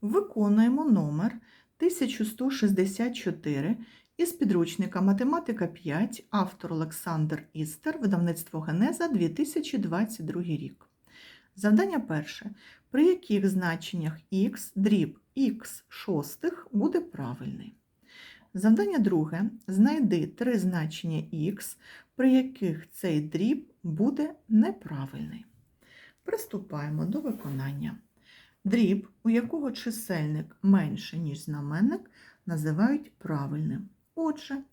Виконуємо номер 1164 із підручника Математика 5, автор Олександр Істер, видавництво Генеза 2022 рік. Завдання перше. При яких значеннях х дріб х шостих буде правильний? Завдання друге. Знайди три значення х, при яких цей дріб буде неправильний. Приступаємо до виконання. Дріб, у якого чисельник менше, ніж знаменник, називають правильним. Отже,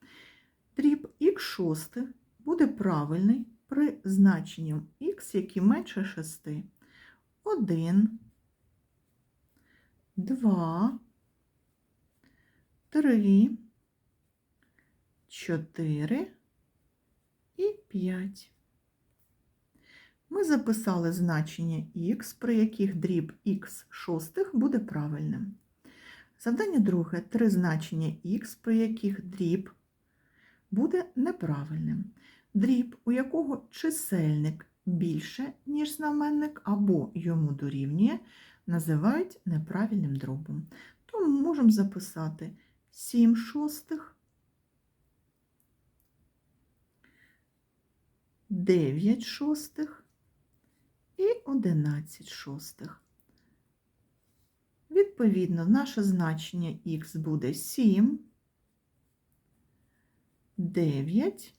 дріб х шостих буде правильний при значенні х, які менше 6. 1, 2, 3, 4 і 5. Ми записали значення х, при яких дріб х шостих буде правильним. Завдання друге три значення х, при яких дріб буде неправильним. Дріб, у якого чисельник більше, ніж знаменник, або йому дорівнює, називають неправильним дробом. Тому можемо записати 7 шостих, 9 шостих і 11 шостих. Відповідно, наше значення х буде 7, 9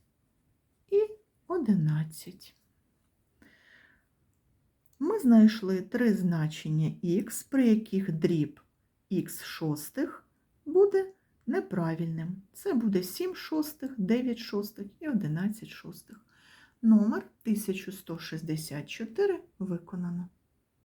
і 11. Ми знайшли три значення х, при яких дріб х шостих буде неправильним. Це буде 7 шостих, 9 шостих і 11 шостих. Номер 1164 виконано.